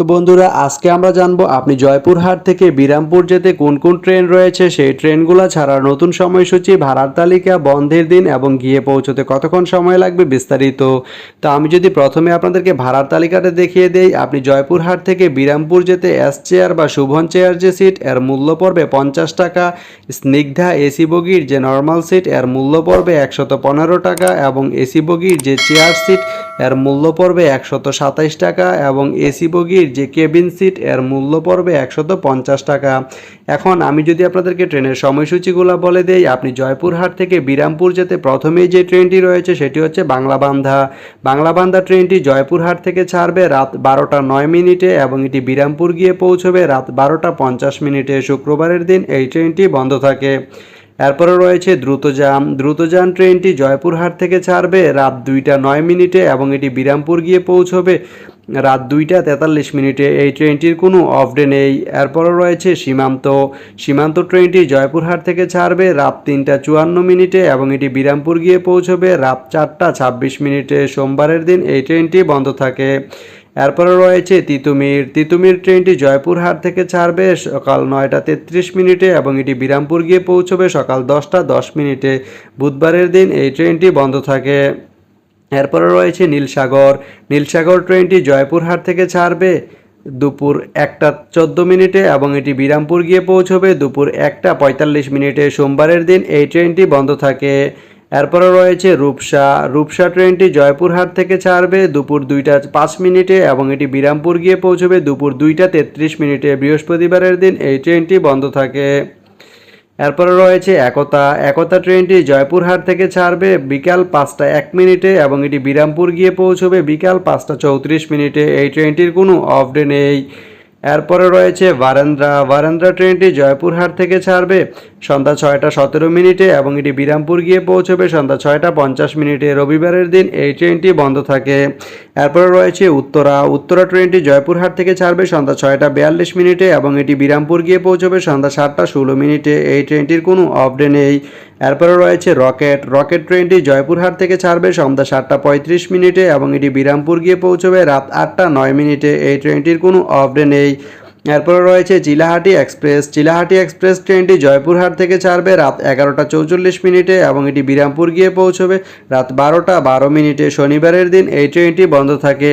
তো বন্ধুরা, আজকে আমরা জানব আপনি জয়পুরহাট থেকে বিরামপুর যেতে কোন কোন ট্রেন রয়েছে? সেই ট্রেনগুলো ছাড়ার নতুন সময়সূচি ভাড়ার তালিকা, বন্ধের দিন এবং গিয়ে পৌঁছতে কতক্ষণ সময় লাগবে বিস্তারিত। তো আমি যদি প্রথমে আপনাদেরকে ভাড়ার তালিকাটা দেখিয়ে দেই, আপনি জয়পুরহাট থেকে বিরামপুর যেতে এস চেয়ার বা শুভন চেয়ার যে সিট এর মূল্য পড়বে পঞ্চাশ টাকা। স্নিগ্ধা এসি বগির যে নর্মাল সিট এর মূল্য পড়বে একশত পনেরো টাকা এবং এসি বগির যে চেয়ার সিট এর মূল্য পড়বে একশত সাতাইশ টাকা এবং এসি বগির যে কেবিন সিট, এর মূল্য পড়বে একশত পঞ্চাশ টাকা। এখন আমি যদি আপনাদেরকে ট্রেনের সময়সূচিগুলো বলে দেই, আপনি জয়পুরহাট থেকে বিরামপুর যেতে প্রথমেই যে ট্রেনটি রয়েছে সেটি হচ্ছে বাংলাবান্ধা। বাংলাবান্ধা ট্রেনটি জয়পুরহাট থেকে ছাড়বে রাত বারোটা নয় মিনিটে এবং এটি বিরামপুর গিয়ে পৌঁছবে রাত বারোটা পঞ্চাশ মিনিটে। শুক্রবারের দিন এই ট্রেনটি বন্ধ থাকে। এরপরে রয়েছে দ্রুতযান। দ্রুতযান ট্রেনটি জয়পুরহাট থেকে ছাড়বে রাত দুইটা নয় মিনিটে এবং এটি বিরামপুর গিয়ে পৌঁছবে রাত দুইটা তেতাল্লিশ মিনিটে। এই ট্রেনটির কোনো অফ ডে নেই। এরপরে রয়েছে সীমান্ত। সীমান্ত ট্রেনটি জয়পুরহাট থেকে ছাড়বে রাত তিনটা চুয়ান্ন মিনিটে এবং এটি বিরামপুর গিয়ে পৌঁছবে রাত চারটা ছাব্বিশ মিনিটে। সোমবারের দিন এই ট্রেনটি বন্ধ থাকে। এরপরে রয়েছে তিতুমির। তিতুমির ট্রেনটি জয়পুরহাট থেকে ছাড়বে সকাল নয়টা তেত্রিশ মিনিটে এবং এটি বিরামপুর গিয়ে পৌঁছবে সকাল দশটা দশ মিনিটে। বুধবারের দিন এই ট্রেনটি বন্ধ থাকে। এরপরে রয়েছে নীলসাগর। নীলসাগর ট্রেনটি জয়পুরহাট থেকে ছাড়বে দুপুর একটা চোদ্দ মিনিটে এবং এটি বিরামপুর গিয়ে পৌঁছবে দুপুর একটা পঁয়তাল্লিশ মিনিটে। সোমবারের দিন এই ট্রেনটি বন্ধ থাকে। এরপরে রয়েছে রূপসা। রূপসা ট্রেনটি জয়পুরহাট থেকে ছাড়বে দুপুর দুইটা পাঁচ মিনিটে এবং এটি বিরামপুর গিয়ে পৌঁছবে দুপুর দুইটা তেত্রিশ মিনিটে। বৃহস্পতিবারের দিন এই ট্রেনটি বন্ধ থাকে। এরপরে রয়েছে একতা। একতা ট্রেনটি জয়পুরহাট থেকে ছাড়বে বিকাল পাঁচটা এক মিনিটে এবং এটি বিরামপুর গিয়ে পৌঁছবে বিকাল পাঁচটা চৌত্রিশ মিনিটে। এই ট্রেনটির কোনো অফ ডে নেই। এরপরে রয়েছে বারান্দ্রা। বারান্দ্রা ট্রেনটি জয়পুরহাট থেকে ছাড়বে। সন্ধ্যা ছয়টা সতেরো মিনিটে এবং এটি বিরামপুর গিয়ে পৌঁছবে সন্ধ্যা ছয়টা পঞ্চাশ মিনিটে। রবিবারের দিন এই ট্রেনটি বন্ধ থাকে। এরপরে রয়েছে উত্তরা। উত্তরা ট্রেনটি জয়পুরহাট থেকে ছাড়বে সন্ধ্যা ছয়টা বিয়াল্লিশ মিনিটে এবং এটি বিরামপুর গিয়ে পৌঁছবে সন্ধ্যা সাতটা ষোলো মিনিটে। এই ট্রেনটির কোনো অফ ডে নেই। এরপরে রয়েছে রকেট। রকেট ট্রেনটি জয়পুরহাট থেকে ছাড়বে সন্ধ্যা সাতটা পঁয়ত্রিশ মিনিটে এবং এটি বিরামপুর গিয়ে পৌঁছবে রাত আটটা নয় মিনিটে। এই ট্রেনটির কোনো অফ ডে নেই এরপরে রয়েছে চিলাহাটি এক্সপ্রেস। চিলাহাটি এক্সপ্রেস ট্রেনটি জয়পুরহাট থেকে ছাড়বে রাত এগারোটা চৌচল্লিশ মিনিটে এবং এটি বিরামপুর গিয়ে পৌঁছবে। রাত বারোটা বারো মিনিটে শনিবারের দিন এই ট্রেনটি বন্ধ থাকে।